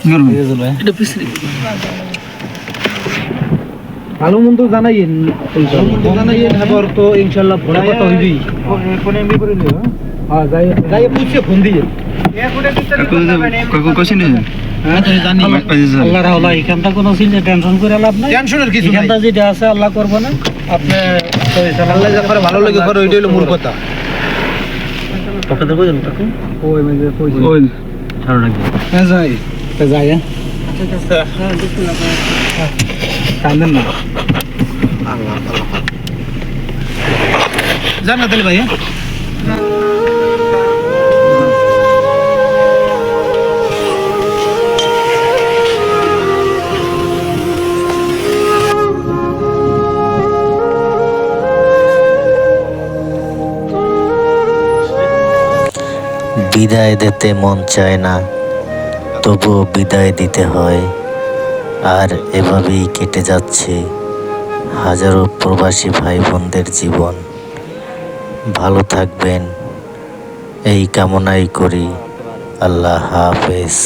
কি করব এটা পিছনে ভালো মন্দ জানাইয়েন ভালো জানাইয়েন এবার তো ইনশাল্লাহ ভোড়া কথা হইবি ফোন এমবি করে নিও হ্যাঁ। যাই যাই পুষছে ফোন দিয়ে। হ্যাঁ আল্লাহ রাহলা এখানটা কোনো চিন্তা টেনশন করে লাভ নাই। টেনশনের কিছু নাই। এখানটা যেটা আছে আল্লাহ করব না। আপনি আল্লাহ যা করে ভালো লাগে মূল কথা। পকেটে কই জানো তাকে ওই মানে কই ওই ছাড়ো নাকি। হ্যাঁ যাই। তা যাই হ্যাঁ। কান্দেন না। জান না তাহলে ভাই হ্যাঁ। বিদায় দিতে মন চায় না, তবুও বিদায় দিতে হয়। আর এভাবেই কেটে যাচ্ছে হাজারো প্রবাসী ভাই বোনদের জীবন। ভালো থাকবেন, এই কামনাই করি। আল্লাহ হাফেজ।